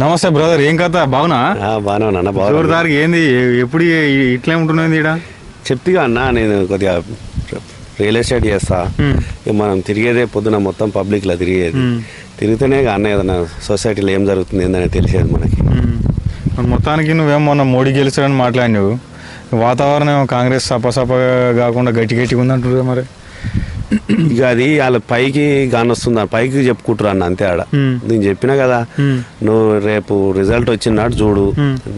నమస్తే బ్రదర్ ఏం కథ? బాగునా బాగానే ఉన్నా బాగా జోరుదారికి ఏంది? ఎప్పుడు ఇట్లే ఉంటున్నది ఈడ? చెప్తిగా అన్న నేను కొద్దిగా రియల్ ఎస్టేట్ చేస్తా. ఇక మనం తిరిగేదే పొద్దున మొత్తం పబ్లిక్లో తిరిగేది. తిరిగితేనే అన్న ఏదైనా సొసైటీలో ఏం జరుగుతుంది ఏందని తెలిసేది మనకి. మొత్తానికి నువ్వేం మొన్న మోడీ గెలిచాడని మాట్లాడినావు. వాతావరణం కాంగ్రెస్ సపసపగా కాకుండా గట్టి గట్టిగా ఉందంటారు మరి. ఇక అది వాళ్ళ పైకి గానొస్తుంది ఆ పైకి చెప్పుకుంటారు అన్న అంతే ఆడ. నేను చెప్పినా కదా. నువ్వు రేపు రిజల్ట్ వచ్చినాడు చూడు.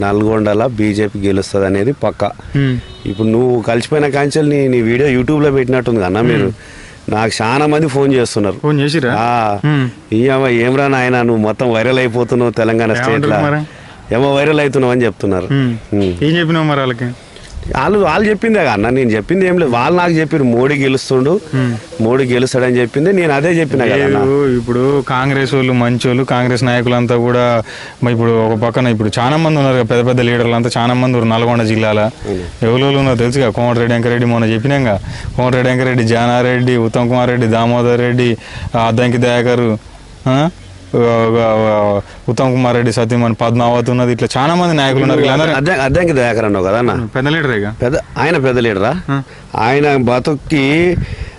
నల్గొండల బీజేపీ గెలుస్తుంది అనేది పక్క. ఇప్పుడు నువ్వు కలిసిపోయిన కాంచెల్ నీ నీ వీడియో యూట్యూబ్లో పెట్టినట్టుంది అన్న మీరు నాకు చాలా మంది ఫోన్ చేస్తున్నారు ఫోన్ చేసిరా ఏమ్రా నాయన నువ్వు మొత్తం వైరల్ అయిపోతున్నావు తెలంగాణ స్టేట్లో ఏమంటారు మరి? ఏమో వైరల్ అవుతున్నావు అని చెప్తున్నారు. ఏం చెప్పినావు మరి వాళ్ళకి వాళ్ళు వాళ్ళు చెప్పిందే అన్న నేను చెప్పింది ఏం లేదు. వాళ్ళు నాకు చెప్పారు మోడీ గెలుస్తుండు మోడీ గెలుస్తాడని చెప్పింది నేను అదే చెప్పిన ఇప్పుడు కాంగ్రెస్ వాళ్ళు మంచి వాళ్ళు కాంగ్రెస్ నాయకులంతా కూడా ఇప్పుడు ఒక పక్కన ఇప్పుడు చాలా మంది ఉన్నారు పెద్ద పెద్ద లీడర్లు అంతా చాలా మంది ఉన్నారు నల్గొండ జిల్లాల. ఎవరు ఉన్నారు తెలుసుగా? కోమటిరెడ్డి వెంకరెడ్డి మొన్న చెప్పినాగా కోమటిరెడ్డి వెంకరెడ్డి జానారెడ్డి ఉత్తమ్ కుమార్ రెడ్డి దామోదర్ రెడ్డి అద్దంకి దయాకర్ ఉత్తమ్ కుమార్ రెడ్డి సత్యమని పద్మావతి ఉన్నది. ఇట్లా చాలా మంది నాయకులు ఉన్నారు. అద్దెకి దయాకర్ అన్నావు కదా అన్న. పెద్ద లీడర్ పెద్ద ఆయన పెద్ద లీడరా? ఆయన బతుక్కి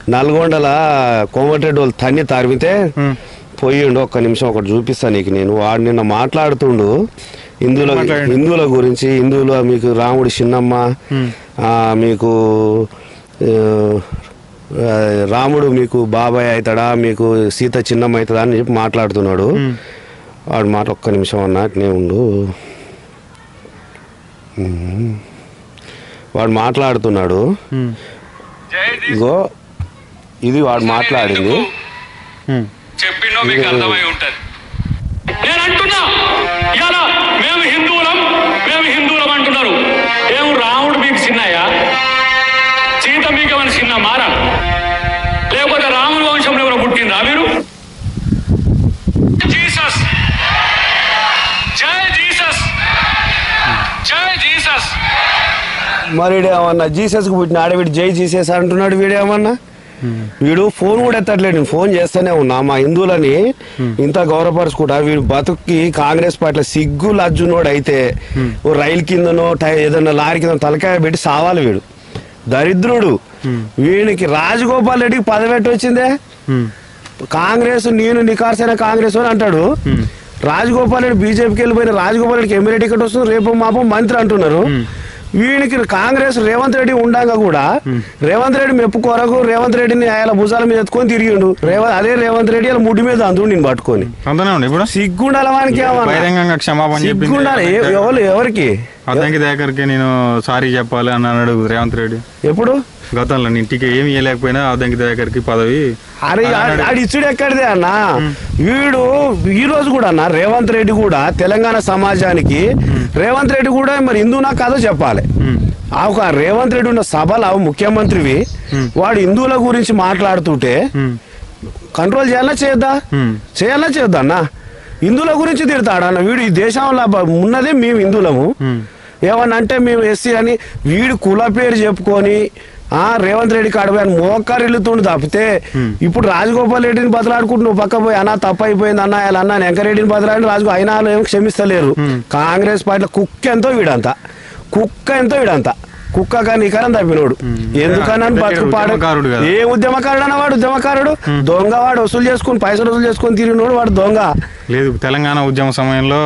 నల్గొండల కోమటిరెడ్డి వాళ్ళు తన్ని తారిమితే పోయిండు. ఒక్క నిమిషం ఒకటి చూపిస్తా నీకు నేను. వాడు నిన్న మాట్లాడుతుండు. హిందువుల. హిందువుల గురించి. హిందువుల మీకు రాముడి చిన్నమ్మ ఆ, మీకు రాముడు మీకు బాబాయ్ అవుతాడా మీకు సీత చిన్నమ్మ అవుతుందా అని చెప్పి మాట్లాడుతున్నాడు. వాడు మాట ఒక్క నిమిషం అన్న అట్నే ఉండు. వాడు మాట్లాడుతున్నాడు. ఇగో ఇది వాడు మాట్లాడింది. మరి వీడేమన్నా జీసస్కి పుట్టిన ఆడవిడు జై జీసస్ అంటున్నాడు వీడేమన్నా వీడు ఫోన్ కూడా ఎత్తట్లేడు నేను ఫోన్ చేస్తూనే ఉన్నా. మా హిందువులని ఇంత గౌరవపరచుకుంటా. వీడు బతుక్కి కాంగ్రెస్ పార్టీలో సిగ్గు లజ్జునోడు అయితే ఓ రైలు కిందనో టై- ఏదన్నా లారీ కింద తలకాయ పెట్టి సావాలి వీడు. దరిద్రుడు. వీడికి రాజగోపాల్ రెడ్డికి పదవెట్టి వచ్చిందే? కాంగ్రెస్ నేను నికార్సైన కాంగ్రెస్ అని అంటాడు. రాజగోపాల్ రెడ్డి బీజేపీకి వెళ్ళిపోయిన రాజగోపాల్ రెడ్డికి ఎమ్మెల్యే టికెట్ వస్తుంది. రేపు మాపం మంత్రి అంటున్నారు. వీనికి కాంగ్రెస్ రేవంత్ రెడ్డి ఉండంగా కూడా రేవంత్ రెడ్డి మెప్పు కొరకు రేవంత్ రెడ్డిని ఆయన భుజాల మీద ఎత్తుకొని తిరిగిండు. రేవంత్ అదే రేవంత్ రెడ్డి వాళ్ళ ముడ్డి మీద అందు నేను పట్టుకొని. ఇప్పుడు? సిగ్గుండాల వానికి సిగ్గుండాలి. ఎవరు ఎవరికి? నేను సారీ చెప్పాలి అని అన్నాడు రేవంత్ రెడ్డి. ఎప్పుడు? గతంలో నేను టికెట్ ఏమి ఇవ్వలేకపోయినా అద్దంకి దయాకర్కి పదవి అరే ఇచ్చుడు ఎక్కడిదే అన్న? వీడు ఈ రోజు కూడా అన్న రేవంత్ రెడ్డి కూడా తెలంగాణ సమాజానికి రేవంత్ రెడ్డి కూడా మరి హిందూనా కాదో చెప్పాలి. ఆ ఒక రేవంత్ రెడ్డి ఉన్న సభలో ముఖ్యమంత్రివి వాడు హిందువుల గురించి మాట్లాడుతుంటే. కంట్రోల్ చేయాలా చేయొద్దా? ఉమ్. చేయాలా చేయొద్దా అన్న? హిందువుల గురించి తిడతాడన్న వీడు ఈ దేశంలో ఉన్నదే మేము హిందువులము. ఏమన్నా అంటే మేము ఎస్సీ అని వీడు కుల పేరు చెప్పుకొని ఆ రేవంత్ రెడ్డి కాడపోయి అని మోకరిల్లుతుండు తప్పితే ఇప్పుడు రాజగోపాల్ రెడ్డిని బదలాడుకుంటూ నువ్వు పక్క పోయి. అన్న తప్పు అయిపోయింది అన్న ఇలా అన్న వెంకరెడ్డిని బదలాడి రాజు అయినా ఏం క్షమిస్తలేరు. కాంగ్రెస్ పార్టీలో కుక్క ఎంతో వీడంతా. కుక్క ఎంతో వీడంతా. కుక్క కానీ ఇకరం తప్పినోడు. ఎందుకని అంటే బతుకు పాడు. ఏ ఉద్యమకారుడు అన్న వాడు ఉద్యమకారుడు. దొంగ వాడు వసూలు చేసుకుని పైసలు వసూలు చేసుకొని తిరిగినోడు వాడు దొంగ. లేదు తెలంగాణ ఉద్యమ సమయంలో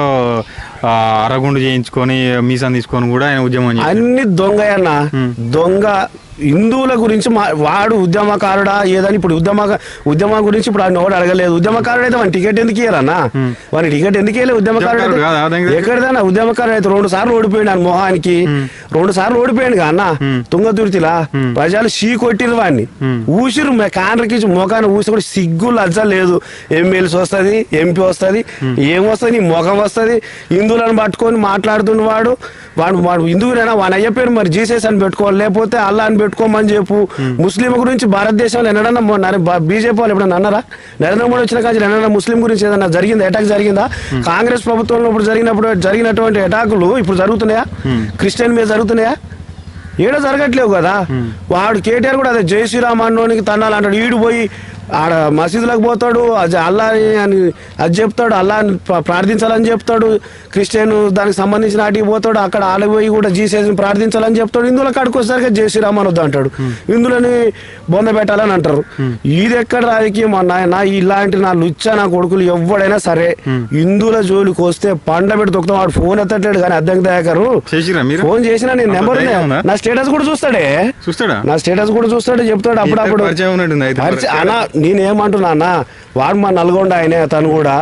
అరగుండు చేయించుకొని మీసం తీసుకొని కూడా ఆయన ఉద్యమం. అన్ని దొంగ అన్న దొంగ హిందువుల గురించి మా- వాడు ఉద్యమకారుడా ఏదని ఇప్పుడు ఉద్యమ ఉద్యమం గురించి ఇప్పుడు ఆయన ఎవడు అడగలేదు. ఉద్యమకారుడు అయితే వాని టికెట్ ఎందుకు ఇయ్యారన్నా వాని టికెట్ ఎందుకు ఇయ్యలేదు ఉద్యమకారుడు? అయితే? ఎక్కడిదన్నా ఉద్యమకారుడు అయితే రెండు సార్లు ఓడిపోయాడు ఆయన మొహానికి. రెండు సార్లు ఓడిపోయాడు అన్న? తుంగతుర్తిలా? ప్రజలు షీ కొట్టిరు వాడిని. ఊసిరు కాండ్రకి మోకాన్ని ఊసి కూడా సిగ్గు లజ్జ లేదు. ఎమ్మెల్సీ వస్తుంది ఎంపీ వస్తుంది ఏం వస్తుంది ముఖం వస్తుంది. హిందువులను పట్టుకొని మాట్లాడుతున్న వాడు వాడు హిందువులైనా? వాని అయ్య పేరు మరి జీసస్ అని పెట్టుకోవాలి. లేకపోతే అల్లా అని పెట్టుకోమని చెప్పు. ముస్లిం గురించి భారతదేశంలో ఎన్నడన్నా బీజేపీ వాళ్ళు ఎప్పుడన్నా అన్నారా? నరేంద్ర మోడీ వచ్చిన కానీ ఎన్నడన్నా ముస్లిం గురించి ఏదన్నా జరిగిందా? అటాక్ జరిగిందా? కాంగ్రెస్ ప్రభుత్వంలో ఇప్పుడు జరిగినప్పుడు జరిగినటువంటి అటాకులు ఇప్పుడు జరుగుతున్నాయా? క్రిస్టియన్ మీద జరుగుతున్నాయా? ఈడ జరగట్లేవు కదా. వాడు కేటీఆర్ కూడా అదే జై శ్రీరామ్ అన్నోనికి తన్నాలి అంటాడు ఈడు పోయి ఆడ మసీదులకు పోతాడు అది అల్లా అని అది చెప్తాడు అల్లా ప్రార్థించాలని చెప్తాడు క్రిస్టియన్ దానికి సంబంధించిన ఆటికి పోతాడు అక్కడ ఆడకి పోయి కూడా జీసస్ని ప్రార్థించాలని చెప్తాడు హిందువుల కాడికి జై శ్రీరామ్ అనొద్దు అంటాడు. హిందువులని బొంద పెట్టాలని అంటారు. ఇది ఎక్కడ రాజకీయం అన్న నా ఇలాంటి నా లుచ్చ నా కొడుకులు ఎవడైనా సరే హిందువుల జోలికి వస్తే పండ పెట్టి తొక్కుతాం వాడు ఫోన్ ఎత్తట్లేడు కానీ దయాకరు. చేసిరా మీరు? ఫోన్ చేసినా నేను నెంబర్? నా స్టేటస్ కూడా చూస్తాడే? చూస్తాడా? నా స్టేటస్ కూడా చూస్తాడు చెప్తాడు అప్పుడప్పుడు. నేనేమంటున్నా వాడు మా నల్గొండ ఆయనే తను కూడా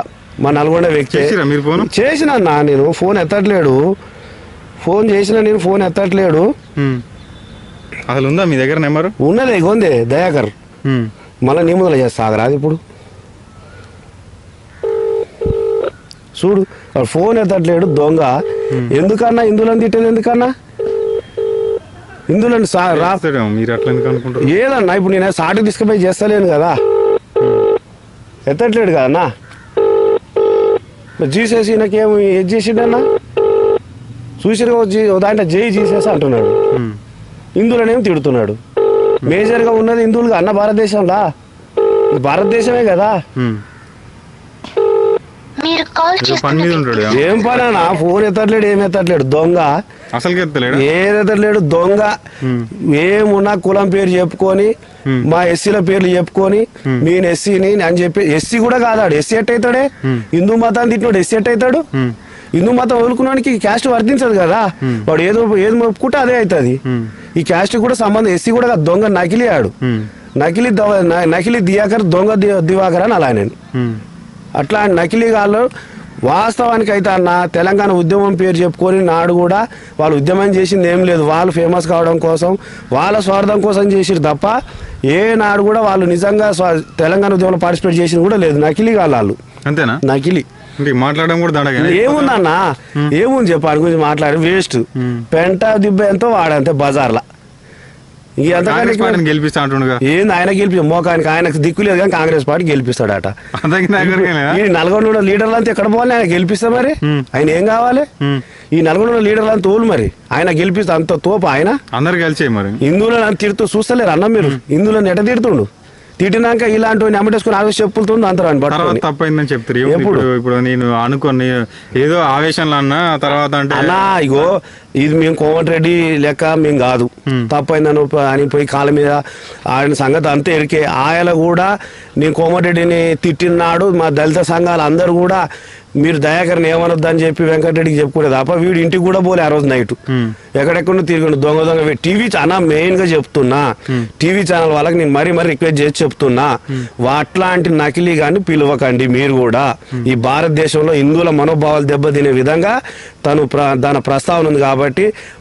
మా నల్గొండ వ్యక్తి. చేసిరా మీరు ఫోన్? చేసిన అన్న నేను ఫోన్ ఎత్తట్లేడు. ఫోన్ చేసిన నేను ఫోన్ ఎత్తట్లేడు. అసలు ఉందా మీ దగ్గర నెంబర్? ఉన్నదే ఇగోందే దయాకర్. మళ్ళీ నీ ముందర చేస్తా ఆగరాదు ఇప్పుడు. చూడు ఫోన్ ఎత్తట్లేడు దొంగ. ఎందుకన్నా ఇందులో తిట్టేది ఎందుకన్నా? ఇందులో మీరు అట్లా ఎందుకు అనుకుంటారు ఏదన్నా ఇప్పుడు నేను సాటికి తీసుకుపోయి చేస్తలేను కదా. ఎత్తట్లేడు కదన్నా మరి జీసేసి నాకేం ఏది చేసిండన్నా? చూసిరుగా జీ దాంట్లో జై జీసేసి అంటున్నాడు. ఉమ్. హిందువులనేం తిడుతున్నాడు? మేజర్గా ఉన్నది హిందువులుగా అన్న భారతదేశంలా? భారతదేశమే కదా. ఏం పని అన్న? ఫోన్ ఎత్తట్లేడు ఏం ఎత్తట్లేడు. దొంగ. ఎత్తలేడా ఏదెత్తట్లేడు దొంగ. ఏమున్నా కులం పేరు చెప్పుకొని మా ఎస్సీల పేర్లు చెప్పుకొని నేను ఎస్సీని అని చెప్పి ఎస్సీ కూడా కాదాడు ఎస్సీ ఎట్ అవుతాడే? హిందూ మతాన్ని తిట్టినోడు ఎస్సీ ఎట్ అవుతాడు? హిందూ మతం వదులుకున్నానికి క్యాస్ట్ వర్తించదు కదా. వాడు ఏదో ఏది మొప్పుకుంటే అదే అవుతుంది. ఈ క్యాస్ట్ కూడా సంబంధం ఎస్సీ కూడా దొంగ నకిలీ ఆడు. నకిలీ నకిలీ దియాకర్ దొంగ దివాకర్ అని అలా నేను. అట్లా నకిలీ గాళ్ళు వాస్తవానికి అయితే అన్న తెలంగాణ ఉద్యమం పేరు చెప్పుకొని నాడు కూడా వాళ్ళు ఉద్యమం చేసింది ఏం లేదు. వాళ్ళు ఫేమస్ కావడం కోసం వాళ్ళ స్వార్థం కోసం చేసిరు తప్ప ఏ నాడు కూడా వాళ్ళు నిజంగా తెలంగాణ ఉద్యమంలో పార్టిసిపేట్ చేసింది కూడా లేదు. నకిలీ వాళ్ళు. అంతేనా? నకిలీ. మాట్లాడడం కూడా ఏముందన్నా? ఏముంది చెప్పు వాడి గురించి మాట్లాడి వేస్ట్ పెంట దిబ్బ ఎంతో వాడంతే బజార్లా ఇక కాంగ్రెస్ పార్టీని ఎంతకని గెలిపిస్తా ఏంది ఆయన గెలిపి మోకానికి ఆయనకు దిక్కు లేదు కానీ కాంగ్రెస్ పార్టీ గెలిపిస్తాడట? ఈ నల్గొండ ఉన్న లీడర్లు అంతా ఎక్కడ పోవాలి? ఆయన గెలిపిస్తా మరి. ఆయన ఏం కావాలి. ఈ నల్గొండ ఉన్న లీడర్లు అంతా తోలు మరి. ఆయన గెలిపిస్తా అంత తోపు ఆయన? అందరు కలిసే మరి. హిందువులను అంత తిడుతూ చూస్తలేరు అన్న మీరు. హిందువులను ఎట తిడుతుండు. తిట్టినాక ఇలాంటి ఎమ్మటేసుకుని ఆవేశ చెప్పులతో తర్వాత పట్టుకొని. తప్పైందని చెప్తారు? ఇప్పుడు ఇప్పుడు నేను అనుకోని ఏదో ఆవేశంలో అన్నా తర్వాత అంటే అన్నా ఇగో ఇది మేము కోమటిరెడ్డి లెక్క మేము కాదు. తప్పైందని అని పోయి కాళ్ళ మీద ఆయన సంగతి అంతా ఎరికే. ఆయన కూడా నేను కోమటిరెడ్డిని తిట్టినాడు. మా దళిత సంఘాలు అందరూ కూడా మీరు దయాకరణ ఏమనొద్దు అని చెప్పి వెంకటరెడ్డికి చెప్పుకోలేదు తప్ప వీడు ఇంటికి కూడా పోలే ఆ రోజు నైట్. ఎక్కడెక్కడ తిరిగి దొంగ దొంగ టీవీ ఛానల్ మెయిన్గా చెప్తున్నా టీవీ ఛానల్ వాళ్ళకి నేను మరీ మరీ రిక్వెస్ట్ చేసి చెప్తున్నా. అట్లాంటి నకిలీ గాని పిలవకండి మీరు కూడా. ఈ భారతదేశంలో హిందువుల మనోభావాలు దెబ్బతినే విధంగా తను ప్ర- దాని ప్రస్తావన ఉంది కాబట్టి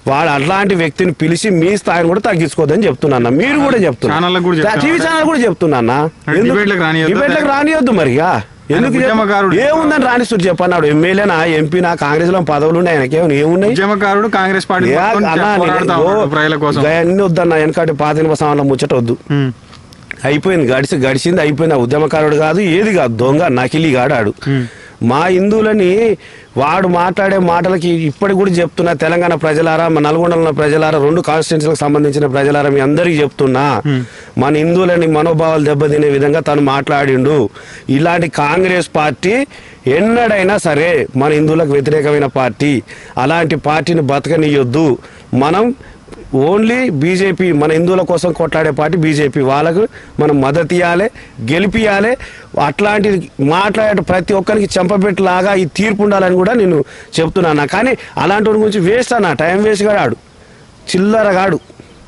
వాడు అట్లాంటి వ్యక్తిని పిలిచి మీ స్థాయిని కూడా తగ్గించుకోవద్దని చెప్తున్నా మీరు కూడా చెప్తున్నా. టీవీ ఛానల్ కూడా చెప్తున్నా మరి డిబేట్లకు రానియొద్దా? మరిగా ఎందుకు. ఏముందని రాణిస్తుడు చెప్పన్నాడు. ఎమ్మెల్యేనా ఎంపీనా కాంగ్రెస్లో పదవులు ఉన్నాయి ఆయనకేం ఏమున్నాయి? ఉద్యమకారుడు కాంగ్రెస్ పార్టీ అన్నా వద్దన్న వెనకటి పాత సంవత్సరాల ముచ్చట వద్దు. అయిపోయింది గడిచి గడిచింది అయిపోయింది. ఉద్యమకారుడు కాదు ఏది కాదు దొంగ నకిలీ గాడాడు. మా హిందువులని వాడు మాట్లాడే మాటలకి ఇప్పటికి కూడా చెప్తున్నా తెలంగాణ ప్రజలారా మా నల్గొండలో ప్రజలారా రెండు కాన్స్టిట్యూన్సీలకు సంబంధించిన ప్రజలారా మీ అందరికీ చెప్తున్నా. మన హిందువులని మనోభావాలు దెబ్బతినే విధంగా తను మాట్లాడిండు. ఇలాంటి కాంగ్రెస్ పార్టీ ఎన్నడైనా సరే మన హిందువులకు వ్యతిరేకమైన పార్టీ. అలాంటి పార్టీని బతకనియొద్దు. మనం ఓన్లీ బీజేపీ మన హిందువుల కోసం కొట్లాడే పార్టీ బీజేపీ. వాళ్ళకు మనం మద్దతు ఇవ్వాలి గెలిపియాలి అట్లాంటి మాట్లాడే ప్రతి ఒక్కరికి చెంపపెట్టలాగా ఈ తీర్పు ఉండాలని కూడా నేను చెప్తున్నాను. కానీ అలాంటి వాడి గురించి వేస్ట్ అన్న టైం వేస్ట్ చిల్లర చిల్లరగాడు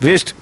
వేస్ట్